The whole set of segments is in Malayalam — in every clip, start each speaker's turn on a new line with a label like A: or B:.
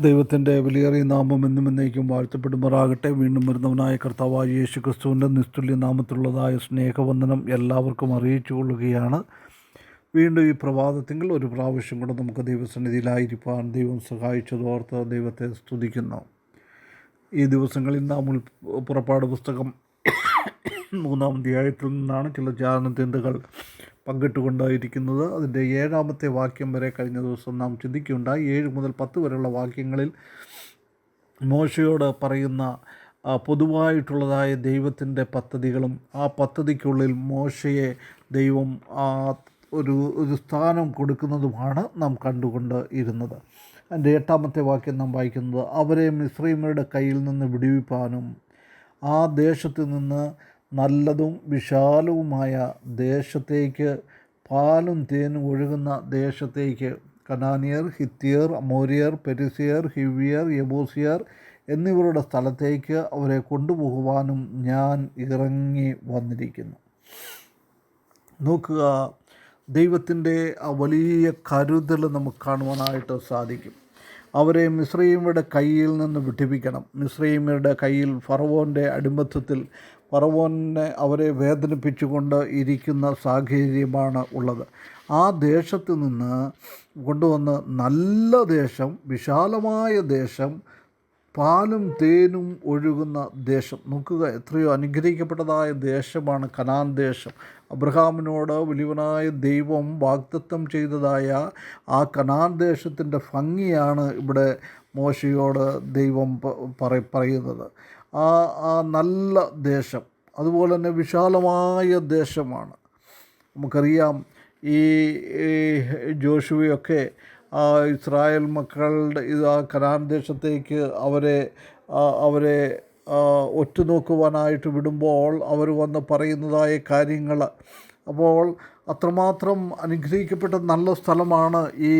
A: ദൈവത്തിന്റെ വിലയേറിയ നാമം എന്നും എന്നേക്കും വാഴ്ത്തപ്പെടുമാറാകട്ടെ. വീണ്ടും വരുന്നവനായ കർത്താവായ യേശു ക്രിസ്തുവിന്റെ നിസ്തുല്യ നാമത്തിലുള്ളതായ സ്നേഹവന്ദനം എല്ലാവർക്കും അറിയിച്ചു കൊള്ളുകയാണ്. വീണ്ടും ഈ പ്രഭാതത്തിങ്കിൽ ഒരു പ്രാവശ്യം കൂടെ നമുക്ക് ദൈവസന്നിധിയിലായിരിക്കാൻ ദൈവം സഹായിച്ചതോർത്ത് ദൈവത്തെ സ്തുതിക്കുന്നു. ഈ ദിവസങ്ങളിൽ നാം പുറപ്പാട് പുസ്തകം മൂന്നാം അധ്യായത്തിൽ നിന്നാണ് ചില ധ്യാനചിന്തകൾ പങ്കിട്ടുകൊണ്ടായിരിക്കുന്നത്. അതിന്റെ ഏഴാമത്തെ വാക്യം വരെ കഴിഞ്ഞ ദിവസം നാം ചിന്തിക്കുകയുണ്ടായി ഏഴ് മുതൽ പത്ത് വരെയുള്ള വാക്യങ്ങളിൽ മോശയോട് പറയുന്ന പൊതുവായിട്ടുള്ളതായ ദൈവത്തിന്റെ പദ്ധതികളും ആ പദ്ധതിക്കുള്ളിൽ മോശയെ ദൈവം ഒരു ഒരു സ്ഥാനം കൊടുക്കുന്നതുമാണ് നാം കണ്ടുകൊണ്ട് ഇരുന്നത്. എന്റെ എട്ടാമത്തെ വാക്യം നാം വായിക്കുന്നത് അവരെ മിശ്രീമരുടെ കയ്യിൽ നിന്ന് വിടുവിപ്പാനും ആ ദേശത്ത് നിന്ന് നല്ലതും വിശാലവുമായ ദേശത്തേക്ക് പാലും തേനും ഒഴുകുന്ന ദേശത്തേക്ക് കനാനിയർ ഹിത്തിയർ അമോരിയർ പെരിസിയർ ഹിവിയർ യബൂസിയർ എന്നിവരുടെ സ്ഥലത്തേക്ക് അവരെ കൊണ്ടുപോകുവാനും ഞാൻ ഇറങ്ങി വന്നിരിക്കുന്നു. നോക്കുക ദൈവത്തിന്റെ ആ വലിയ കരുതൽ നമുക്ക് കാണുവാനായിട്ട് സാധിക്കും. അവരെ മിശ്രീമയുടെ കയ്യിൽ നിന്ന് വിട്ടിപ്പിക്കണം. മിശ്രീമയുടെ കയ്യിൽ ഫറവോന്റെ അടിമത്തത്തിൽ ഫറവോനെ അവരെ വേദനിപ്പിച്ചുകൊണ്ട് ഇരിക്കുന്ന സാഹചര്യമാണ് ഉള്ളത്. ആ ദേശത്ത് നിന്ന് കൊണ്ടുവന്ന് നല്ല ദേശം വിശാലമായ ദേശം പാലും തേനും ഒഴുകുന്ന ദേശം. നോക്കുക എത്രയോ അനുഗ്രഹിക്കപ്പെട്ടതായ ദേശമാണ് കനാൻ ദേശം. അബ്രഹാമിനോട് വലിയവനായ ദൈവം വാഗ്ദത്തം ചെയ്തതായ ആ കനാൻ ദേശത്തിന്റെ ഭംഗിയാണ് ഇവിടെ മോശയോട് ദൈവം പറയുന്നത്. ആ ആ നല്ല ദേശം അതുപോലെ തന്നെ വിശാലമായ ദേശമാണ്. നമുക്കറിയാം ഈ ജോഷുവയൊക്കെ ഇസ്രായേൽ മക്കളുടെ ഇത് ആ കനാൻ ദേശത്തേക്ക് അവരെ അവരെ ഒറ്റുനോക്കുവാനായിട്ട് വിടുമ്പോൾ അവർ വന്ന് പറയുന്നതായ കാര്യങ്ങൾ. അപ്പോൾ അത്രമാത്രം അനുഗ്രഹിക്കപ്പെട്ട നല്ല സ്ഥലമാണ് ഈ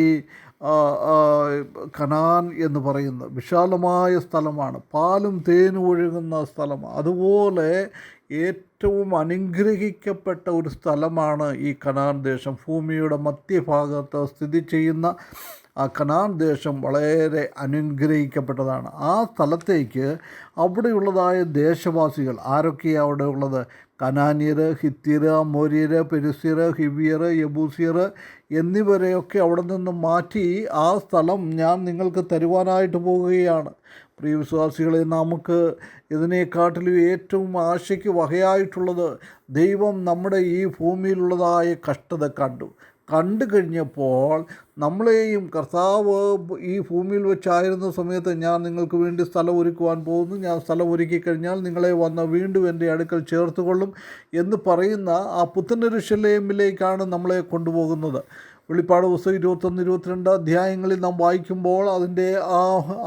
A: കനാൻ എന്ന് പറയുന്ന വിശാലമായ സ്ഥലമാണ്. പാലും തേനും ഒഴുകുന്ന സ്ഥലമാണ് അതുപോലെ ഏറ്റവും അനുഗ്രഹിക്കപ്പെട്ട ഒരു സ്ഥലമാണ് ഈ കനാൻ ദേശം. ഭൂമിയുടെ മധ്യഭാഗത്ത് സ്ഥിതി ചെയ്യുന്ന ആ കനാൻ ദേശം വളരെ അനുഗ്രഹിക്കപ്പെട്ടതാണ്. ആ സ്ഥലത്തേക്ക് അവിടെയുള്ളതായ ദേശവാസികൾ ആരൊക്കെയാണ് അവിടെ ഉള്ളത് കനാന്യർ ഹിത്തിര അമോര്യർ പെരുസ്യർ ഹിവിയർ യബൂസിയർ എന്നിവരെയൊക്കെ അവിടെ നിന്ന് മാറ്റി ആ സ്ഥലം ഞാൻ നിങ്ങൾക്ക് തരുവാനായിട്ട് പോവുകയാണ്. പ്രിയ വിശ്വാസികളെ നമുക്ക് ഇതിനെക്കാട്ടിലും ഏറ്റവും ആശയ്ക്ക് വകയായിട്ടുള്ളത് ദൈവം നമ്മുടെ ഈ ഭൂമിയിലുള്ളതായ കഷ്ടത കണ്ടു. കണ്ടു കഴിഞ്ഞപ്പോൾ നമ്മളെയും കർത്താവ് ഈ ഭൂമിയിൽ വെച്ചായിരുന്ന സമയത്ത് ഞാൻ നിങ്ങൾക്ക് വേണ്ടി സ്ഥലം ഒരുക്കുവാൻ പോകുന്നു. ഞാൻ സ്ഥലം ഒരുക്കി കഴിഞ്ഞാൽ നിങ്ങളെ വന്ന് വീണ്ടും എന്റെ അടുക്കൽ ചേർത്തുകൊള്ളും എന്ന് പറയുന്ന ആ പുത്തനരുഷലേമിലേക്കാണ് നമ്മളെ കൊണ്ടുപോകുന്നത്. വെളിപ്പാട് പുസ്തകം ഇരുപത്തൊന്ന് ഇരുപത്തിരണ്ട് അധ്യായങ്ങളിൽ നാം വായിക്കുമ്പോൾ അതിന്റെ ആ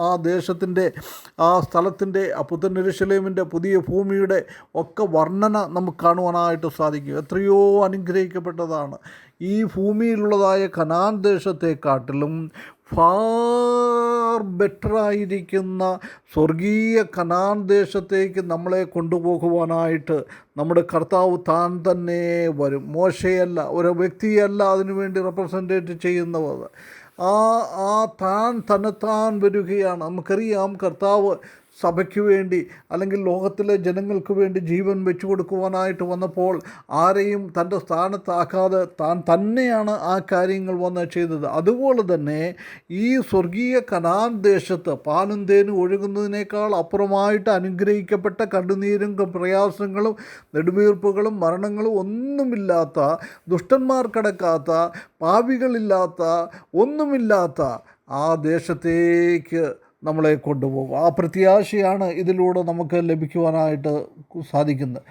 A: ആ ദേശത്തിന്റെ ആ സ്ഥലത്തിന്റെ ആ പുത്തനരുഷലേമിന്റെ പുതിയ ഭൂമിയുടെ ഒക്കെ വർണന നമുക്ക് കാണുവാനായിട്ട് സാധിക്കും. എത്രയോ അനുഗ്രഹിക്കപ്പെട്ടതാണ്. ഈ ഭൂമിയിലുള്ളതായ കനാൻ ദേശത്തെക്കാട്ടിലും ഫാർ ബെറ്ററായിരിക്കുന്ന സ്വർഗീയ കനാൻ ദേശത്തേക്ക് നമ്മളെ കൊണ്ടുപോകുവാനായിട്ട് നമ്മുടെ കർത്താവ് താൻ തന്നെ വരും. മോശയല്ല ഒരു വ്യക്തിയല്ല അതിനുവേണ്ടി റെപ്രസെന്റേറ്റ് ചെയ്യുന്നവർ. ആ ആ താൻ തന്നെത്താൻ വരികയാണ്. നമുക്കറിയാം കർത്താവ് സഭയ്ക്ക് വേണ്ടി അല്ലെങ്കിൽ ലോകത്തിലെ ജനങ്ങൾക്ക് വേണ്ടി ജീവൻ വെച്ചു കൊടുക്കുവാനായിട്ട് വന്നപ്പോൾ ആരെയും തന്റെ സ്ഥാനത്താക്കാതെ താൻ തന്നെയാണ് ആ കാര്യങ്ങൾ വന്ന് ചെയ്തത്. അതുപോലെ തന്നെ ഈ സ്വർഗീയ കനാൻ ദേശത്ത് പാലും തേനും ഒഴുകുന്നതിനേക്കാൾ അപ്പുറമായിട്ട് അനുഗ്രഹിക്കപ്പെട്ട കണ്ണുനീരും പ്രയാസങ്ങളും നെടുവീർപ്പുകളും മരണങ്ങളും ഒന്നുമില്ലാത്ത ദുഷ്ടന്മാർ പാവികളില്ലാത്ത പാപികളില്ലാത്ത ഒന്നുമില്ലാത്ത ആ ദേശത്തേക്ക് നമ്മളെ കൊണ്ടുപോകും. ആ പ്രത്യാശയാണ് ഇതിലൂടെ നമുക്ക് ലഭിക്കുവാനായിട്ട് സാധിക്കുന്നത്.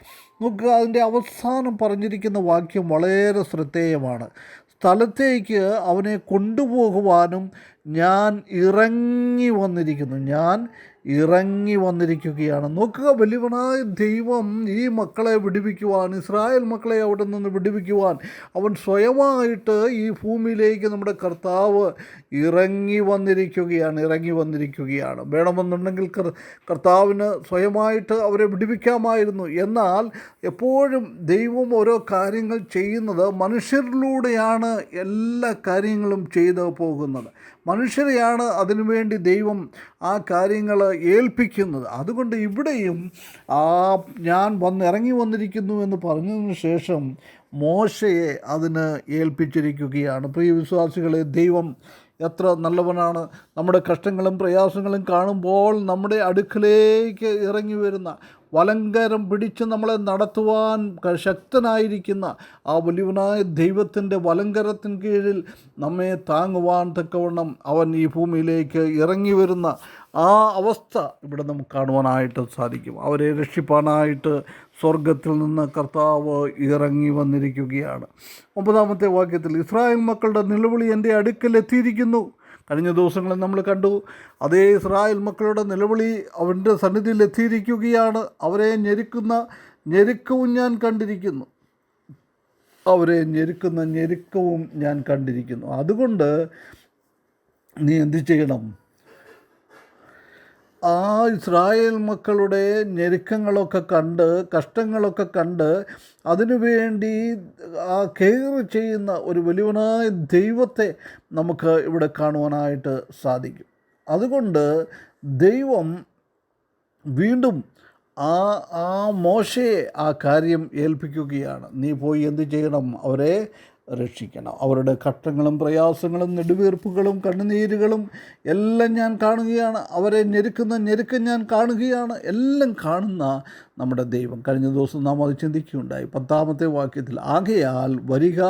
A: നമുക്ക് അതിന്റെ അവസാനം പറഞ്ഞിരിക്കുന്ന വാക്യം വളരെ ശ്രദ്ധേയമാണ്. സ്ഥലത്തേക്ക് അവനെ കൊണ്ടുപോകുവാനും ഞാൻ ഇറങ്ങി വന്നിരിക്കുന്നു. ഞാൻ ഇറങ്ങി വന്നിരിക്കുകയാണ്. നോക്കുക വലിയവനായ ദൈവം ഈ മക്കളെ വിടുവിക്കുവാൻ ഇസ്രായേൽ മക്കളെ അവിടെ നിന്ന് വിടുവിക്കുവാൻ അവൻ സ്വയമായിട്ട് ഈ ഭൂമിയിലേക്ക് നമ്മുടെ കർത്താവ് ഇറങ്ങി വന്നിരിക്കുകയാണ് ഇറങ്ങി വന്നിരിക്കുകയാണ്. വേണമെന്നുണ്ടെങ്കിൽ കർ- കർത്താവിന് സ്വയമായിട്ട് അവരെ വിടുവിക്കാമായിരുന്നു. എന്നാൽ എപ്പോഴും ദൈവം ഓരോ കാര്യങ്ങൾ ചെയ്യുന്നത് മനുഷ്യരിലൂടെയാണ് എല്ലാ കാര്യങ്ങളും ചെയ്തു പോകുന്നത്. മനുഷ്യരെയാണ് അതിനുവേണ്ടി ദൈവം ആ കാര്യങ്ങൾ ഏൽപ്പിക്കുന്നത്. അതുകൊണ്ട് ഇവിടെയും ആ ഞാൻ വന്ന് ഇറങ്ങി വന്നിരിക്കുന്നു എന്ന് പറഞ്ഞതിന് ശേഷം മോശയെ അതിന് ഏൽപ്പിച്ചിരിക്കുകയാണ്. പ്രിയ വിശ്വാസികളെ ദൈവം എത്ര നല്ലവനാണ്. നമ്മുടെ കഷ്ടങ്ങളും പ്രയാസങ്ങളും കാണുമ്പോൾ നമ്മുടെ അടുക്കലേക്ക് ഇറങ്ങി വരുന്ന വലങ്കരം പിടിച്ച് നമ്മളെ നടത്തുവാൻ ശക്തനായിരിക്കുന്ന ആ വലിയവനായ ദൈവത്തിന്റെ വലങ്കരത്തിന് കീഴിൽ നമ്മെ താങ്ങുവാൻ തക്കവണ്ണം അവൻ ഈ ഭൂമിയിലേക്ക് ഇറങ്ങി വരുന്ന ആ അവസ്ഥ ഇവിടെ നമുക്ക് കാണുവാനായിട്ട് സാധിക്കും. അവരെ രക്ഷിപ്പാനായിട്ട് സ്വർഗത്തിൽ നിന്ന് കർത്താവ് ഇറങ്ങി വന്നിരിക്കുകയാണ്. ഒമ്പതാമത്തെ വാക്യത്തിൽ ഇസ്രായേൽ മക്കളുടെ നിലവിളി എന്റെ അടുക്കൽ എത്തിയിരിക്കുന്നു. കഴിഞ്ഞ ദിവസങ്ങളിൽ നമ്മൾ കണ്ടു അതേ ഇസ്രായേൽ മക്കളുടെ നിലവിളി അവന്റെ സന്നിധിയിൽ എത്തിയിരിക്കുകയാണ്. അവരെ ഞെരുക്കുന്ന ഞെരുക്കവും ഞാൻ കണ്ടിരിക്കുന്നു. അവരെ ഞെരുക്കുന്ന ഞെരുക്കവും ഞാൻ കണ്ടിരിക്കുന്നു. അതുകൊണ്ട് നീ എന്ത് ചെയ്യണം? ആ ഇസ്രായേൽ മക്കളുടെ ഞെരുക്കങ്ങളൊക്കെ കണ്ട് കഷ്ടങ്ങളൊക്കെ കണ്ട് അതിനുവേണ്ടി ആ കെയർ ചെയ്യുന്ന ഒരു വലിയവനായ ദൈവത്തെ നമുക്ക് ഇവിടെ കാണുവാനായിട്ട് സാധിക്കും. അതുകൊണ്ട് ദൈവം വീണ്ടും ആ ആ മോശയെ ആ കാര്യം ഏൽപ്പിക്കുകയാണ്. നീ പോയി എന്ത് ചെയ്യണം? അവരെ രക്ഷിക്കണം. അവരുടെ കഷ്ടങ്ങളും പ്രയാസങ്ങളും നെടുവീർപ്പുകളും കണ്ണുനീരുകളും എല്ലാം ഞാൻ കാണുകയാണ്. അവരെ ഞെരുക്കുന്ന ഞെരുക്കം ഞാൻ കാണുകയാണ്. എല്ലാം കാണുന്ന നമ്മുടെ ദൈവം. കഴിഞ്ഞ ദിവസം നാം അത് ചിന്തിക്കുകയുണ്ടായി. പത്താമത്തെ വാക്യത്തിൽ ആകയാൽ വരിക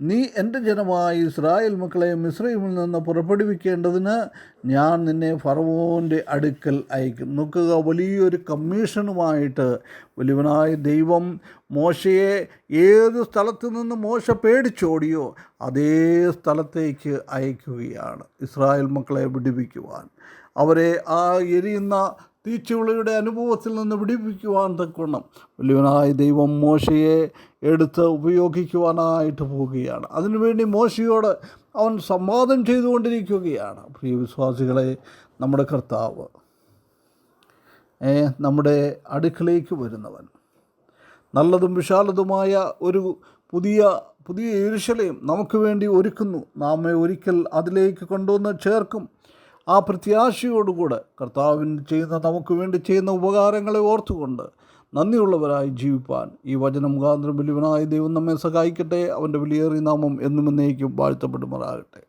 A: നീ എന്റെ ജനമായ ഇസ്രായേൽ മക്കളെ മിശ്രയിമിൽ നിന്ന് പുറപ്പെടുവിക്കേണ്ടതിന് ഞാൻ നിന്നെ ഫറവോന്റെ അടുക്കൽ അയക്കും. നോക്കുക വലിയൊരു കമ്മീഷനുമായിട്ട് വലിയവനായ ദൈവം മോശയെ ഏത് സ്ഥലത്ത് നിന്ന് മോശ പേടിച്ചോടിയോ അതേ സ്ഥലത്തേക്ക് അയക്കുകയാണ് ഇസ്രായേൽ മക്കളെ വിടുവിക്കുവാൻ. അവരെ ആ എരിയുന്ന തീച്ചുളിയുടെ അനുഭവത്തിൽ നിന്ന് വിടിപ്പിക്കുവാൻ തക്കവണ്ണം വലിയവനായ ദൈവം മോശയെ എടുത്ത് ഉപയോഗിക്കുവാനായിട്ട് പോവുകയാണ്. അതിനുവേണ്ടി മോശയോട് അവൻ സംവാദം ചെയ്തുകൊണ്ടിരിക്കുകയാണ്. പ്രിയ വിശ്വാസികളെ നമ്മുടെ കർത്താവ് നമ്മുടെ അടുക്കളയിലേക്ക് വരുന്നവൻ നല്ലതും വിശാലതുമായ ഒരു പുതിയ പുതിയ ഈർഷലയും നമുക്ക് വേണ്ടി ഒരുക്കുന്നു. നാമെ ഒരിക്കൽ അതിലേക്ക് കൊണ്ടുവന്ന് ചേർക്കും. ആ പ്രത്യാശയോടുകൂടെ കർത്താവിന് ചെയ്യുന്ന നമുക്ക് വേണ്ടി ചെയ്യുന്ന ഉപകാരങ്ങളെ ഓർത്തുകൊണ്ട് നന്ദിയുള്ളവരായി ജീവിപ്പാൻ ഈ വചനം മുഖാന്തരം വലിയവനായ ദൈവം നമ്മെ സഹായിക്കട്ടെ. അവന്റെ വലിയേറിയ നാമം എന്നും എന്നേക്കും വാഴ്ത്തപ്പെടുമാറാകട്ടെ.